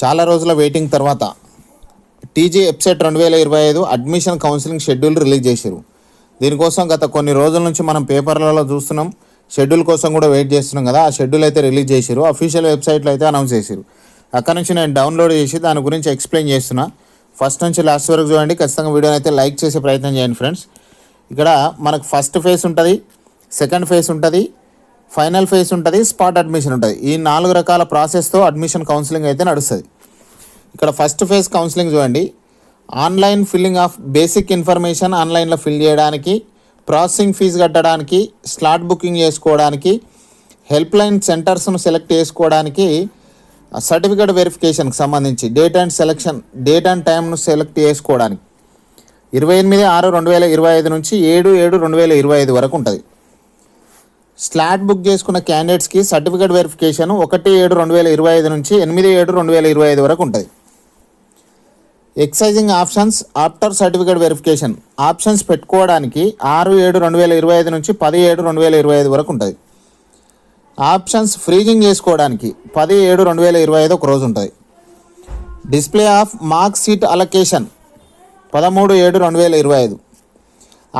చాలా రోజుల వెయిటింగ్ తర్వాత టీజీ వెబ్సైట్ రెండు వేల ఇరవై ఐదు అడ్మిషన్ కౌన్సిలింగ్ షెడ్యూల్ రిలీజ్ చేశారు దీనికోసం గత కొన్ని రోజుల నుంచి మనం పేపర్లలో చూస్తున్నాం. షెడ్యూల్ కోసం కూడా వెయిట్ చేస్తున్నాం కదా. ఆ షెడ్యూల్ అయితే రిలీజ్ చేశారు అఫీషియల్ వెబ్సైట్లో అయితే అనౌన్స్ చేశారు అక్కడ నుంచి నేను డౌన్లోడ్ చేసి దాని గురించి ఎక్స్ప్లెయిన్ చేస్తున్నా. ఫస్ట్ నుంచి లాస్ట్ వరకు చూడండి. ఖచ్చితంగా వీడియోని అయితే లైక్ చేసే ప్రయత్నం చేయండి ఫ్రెండ్స్ ఇక్కడ మనకు ఫస్ట్ ఫేజ్ ఉంటుంది. సెకండ్ ఫేజ్ ఉంటుంది. ఫైనల్ ఫేజ్ ఉంటుంది స్పాట్ అడ్మిషన్ ఉంటుంది. ఈ నాలుగు రకాల ప్రాసెస్తో అడ్మిషన్ కౌన్సిలింగ్ అయితే నడుస్తుంది. ఇక్కడ ఫస్ట్ ఫేజ్ కౌన్సిలింగ్ చూడండి. Online filling of basic information ఆన్లైన్లో ఫిల్ చేయడానికి ప్రాసెసింగ్ ఫీజు కట్టడానికి స్లాట్ బుకింగ్ చేసుకోవడానికి హెల్ప్ లైన్ సెంటర్స్ను సెలెక్ట్ చేసుకోవడానికి సర్టిఫికేట్ వెరిఫికేషన్కి సంబంధించి date and selection date and టైంను select చేసుకోవడానికి. ఇరవై ఎనిమిది ఆరు రెండు వేల ఇరవై ఐదు నుంచి ఏడు ఏడు రెండు వేల ఇరవై ఐదు వరకు ఉంటుంది. స్లాట్ బుక్ చేసుకున్న క్యాండిడేట్స్కి సర్టిఫికేట్ వెరిఫికేషన్ ఒకటి ఏడు రెండు వేల ఇరవై ఐదు నుంచి ఎనిమిది ఏడు రెండు వేల ఇరవై ఐదు వరకు ఉంటుంది. Exercising options after certificate verification options పెట్టుకోవడానికి ఆరు ఏడు రెండు వేల ఇరవై ఐదు నుంచి పది ఏడు రెండు వేల ఇరవై ఐదు వరకు ఉంటుంది. ఆప్షన్స్ ఫ్రీజింగ్ చేసుకోవడానికి పది ఏడు రెండు వేల ఇరవై ఐదు ఒక రోజు ఉంటుంది. Display of mark seat allocation పదమూడు ఏడు రెండు వేల ఇరవై ఐదు.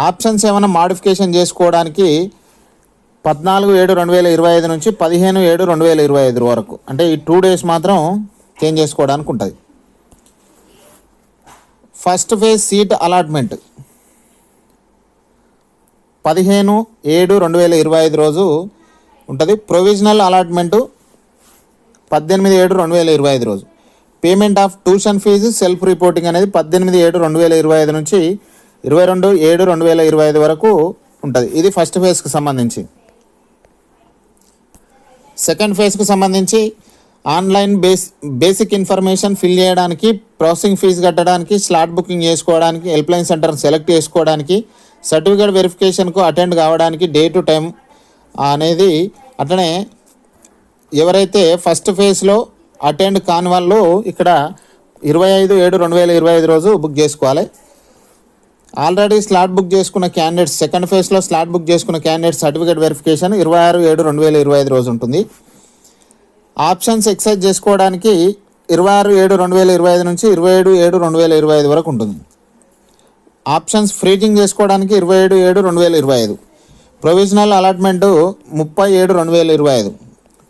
ఆప్షన్స్ ఏమైనా మాడిఫికేషన్ చేసుకోవడానికి పద్నాలుగు ఏడు రెండు వేల ఇరవై ఐదు నుంచి పదిహేను ఏడు రెండు వేల ఇరవై ఐదు వరకు. అంటే ఈ టూ డేస్ మాత్రం చేంజ్ చేసుకోవడానికి ఉంటుంది. ఫస్ట్ ఫేజ్ సీట్ అలాట్మెంట్ పదిహేను ఏడు రెండు వేల ఇరవై ఐదు రోజు ఉంటుంది. ప్రొవిజనల్ అలాట్మెంటు పద్దెనిమిది ఏడు రెండు వేల ఇరవై ఐదు రోజు. Payment of tuition fee self reporting అనేది పద్దెనిమిది ఏడు రెండు వేల ఇరవై ఐదు నుంచి ఇరవై రెండు ఏడు రెండు వేల ఇరవై ఐదు వరకు ఉంటుంది. ఇది ఫస్ట్ ఫేజ్కి సంబంధించి. సెకండ్ ఫేజ్కు సంబంధించి online base basic information fill చేయడానికి ప్రాసెసింగ్ ఫీజు కట్టడానికి స్లాట్ బుకింగ్ చేసుకోవడానికి హెల్ప్లైన్ సెంటర్ని సెంటర్ సెలెక్ట్ చేసుకోవడానికి సర్టిఫికేట్ వెరిఫికేషన్కు అటెండ్ కావడానికి డే టు టైం అనేది అట్లనే ఎవరైతే ఫస్ట్ ఫేజ్లో అటెండ్ కాని వాళ్ళు ఇక్కడ ఇరవై ఐదు ఏడు రెండు వేల ఇరవై ఐదు రోజు బుక్ చేసుకోవాలి. ఆల్రెడీ స్లాట్ బుక్ చేసుకున్న క్యాండిడేట్స్ సెకండ్ ఫేజ్లో స్లాట్ బుక్ చేసుకున్న క్యాండిడేట్ సర్టిఫికేట్ వెరిఫికేషన్ ఇరవై ఆరు ఏడు రెండు వేల ఇరవై ఐదు రోజు ఉంటుంది. ఆప్షన్స్ ఎక్సైజ్ చేసుకోవడానికి ఇరవై ఆరు ఏడు రెండు వేల ఇరవై ఐదు నుంచి ఇరవై ఏడు ఏడు రెండు వేల ఇరవై ఐదు వరకు ఉంటుంది. ఆప్షన్స్ ఫ్రీజింగ్ చేసుకోవడానికి ఇరవై ఏడు ఏడు రెండు వేల ఇరవై ఐదు. ప్రొవిజనల్ అలాట్మెంట్ ముప్పై ఏడు రెండు వేల ఇరవై ఐదు.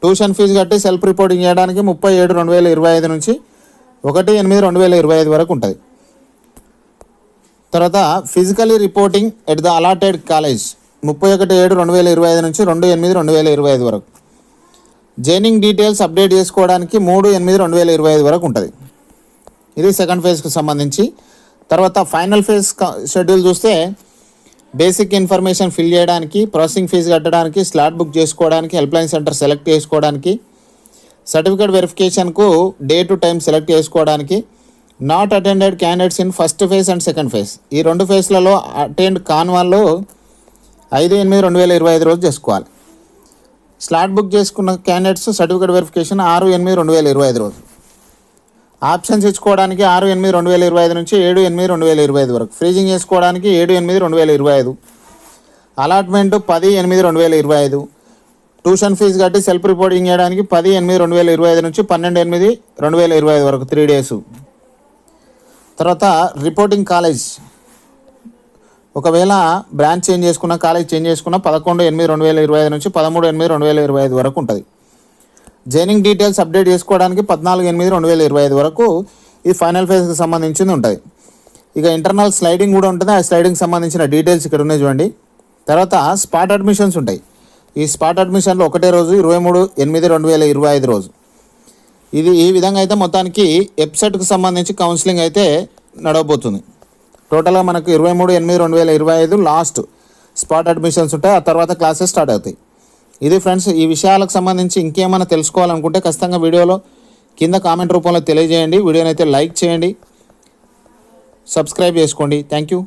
ట్యూషన్ ఫీజు కట్టి సెల్ఫ్ రిపోర్టింగ్ చేయడానికి ముప్పై ఏడు రెండు వేల ఇరవై ఐదు నుంచి ఒకటి ఎనిమిది రెండు వేల ఇరవై ఐదు వరకు ఉంటుంది. తర్వాత physically reporting at the allotted college ముప్పై ఒకటి ఏడు రెండు వేల ఇరవై ఐదు నుంచి రెండు ఎనిమిది రెండు వేల ఇరవై ఐదు వరకు. జైనింగ్ డీటెయిల్స్ అప్డేట్ చేసుకోవడానికి మూడు ఎనిమిది రెండు వేల ఇరవై ఐదు వరకు ఉంటుంది. ఇది సెకండ్ ఫేజ్కి సంబంధించి. తర్వాత ఫైనల్ ఫేజ్ షెడ్యూల్ చూస్తే బేసిక్ ఇన్ఫర్మేషన్ ఫిల్ చేయడానికి ప్రాసెసింగ్ ఫీజు కట్టడానికి స్లాట్ బుక్ చేసుకోవడానికి హెల్ప్లైన్ సెంటర్ సెలెక్ట్ చేసుకోవడానికి సర్టిఫికేట్ వెరిఫికేషన్కు డే టు టైం సెలెక్ట్ చేసుకోవడానికి not attended candidates in first phase and second phase ఈ రెండు ఫేజ్లలో అటెండ్ కాని వాళ్ళు ఐదు ఎనిమిది రెండు వేల ఇరవై ఐదు రోజు చేసుకోవాలి. స్లాట్ బుక్ చేసుకున్న క్యాండిడేట్స్ సర్టిఫికేట్ వెరిఫికేషన్ ఆరు ఎనిమిది రెండు వేల ఇరవై ఐదు రోజు. ఆప్షన్స్ ఇచ్చుకోవడానికి ఆరు ఎనిమిది రెండు వేల ఇరవై ఐదు నుంచి ఏడు ఎనిమిది రెండు వేల ఇరవై ఐదు వరకు. ఫ్రీజింగ్ చేసుకోవడానికి ఏడు ఎనిమిది రెండు వేల ఇరవై ఐదు. అలాట్మెంట్ పది ఎనిమిది రెండు వేల ఇరవై ఐదు. ట్యూషన్ ఫీజు కట్టి సెల్ఫ్ రిపోర్టింగ్ చేయడానికి పది ఎనిమిది రెండు వేల ఇరవై ఐదు నుంచి పన్నెండు ఎనిమిది రెండు వేల ఇరవై ఐదు వరకు త్రీ డేస్ తర్వాత రిపోర్టింగ్ కాలేజ్ ఒకవేళ బ్రాంచ్ చేంజ్ చేసుకున్న కాలేజ్ చేంజ్ చేసుకున్న పదకొండు ఎనిమిది రెండు వేల ఇరవై ఐదు నుంచి పదమూడు ఎనిమిది రెండు వేల ఇరవై ఐదు వరకు ఉంటుంది. జైనింగ్ డీటెయిల్స్ అప్డేట్ చేసుకోవడానికి పద్నాలుగు ఎనిమిది రెండు వేల ఇరవై ఐదు వరకు ఇది ఫైనల్ ఫేజ్కి సంబంధించింది ఉంటుంది. ఇక ఇంటర్నల్ స్లైడింగ్ కూడా ఉంటుంది. ఆ స్లైడింగ్ సంబంధించిన డీటెయిల్స్ ఇక్కడ ఉన్నాయి చూడండి. తర్వాత స్పాట్ అడ్మిషన్స్ ఉంటాయి. ఈ స్పాట్ అడ్మిషన్లో ఒకటే రోజు ఇరవై మూడు ఎనిమిది రెండు వేల ఇరవై ఐదు రోజు. ఇది ఈ విధంగా అయితే మొత్తానికి వెబ్సైట్కి సంబంధించి కౌన్సిలింగ్ అయితే నడవబోతుంది. టోటల్గా మనకు ఇరవై మూడు ఎనిమిది రెండు వేల ఇరవై ఐదు లాస్ట్ స్పాట్ అడ్మిషన్స్ ఉంటాయి ఆ తర్వాత క్లాసెస్ స్టార్ట్ అవుతాయి. ఇది ఫ్రెండ్స్ ఈ విషయాలకు సంబంధించి ఇంకేమైనా తెలుసుకోవాలనుకుంటే ఖచ్చితంగా వీడియోలో కింద కామెంట్ రూపంలో తెలియజేయండి. వీడియోని అయితే లైక్ చేయండి. సబ్స్క్రైబ్ చేసుకోండి. Thank you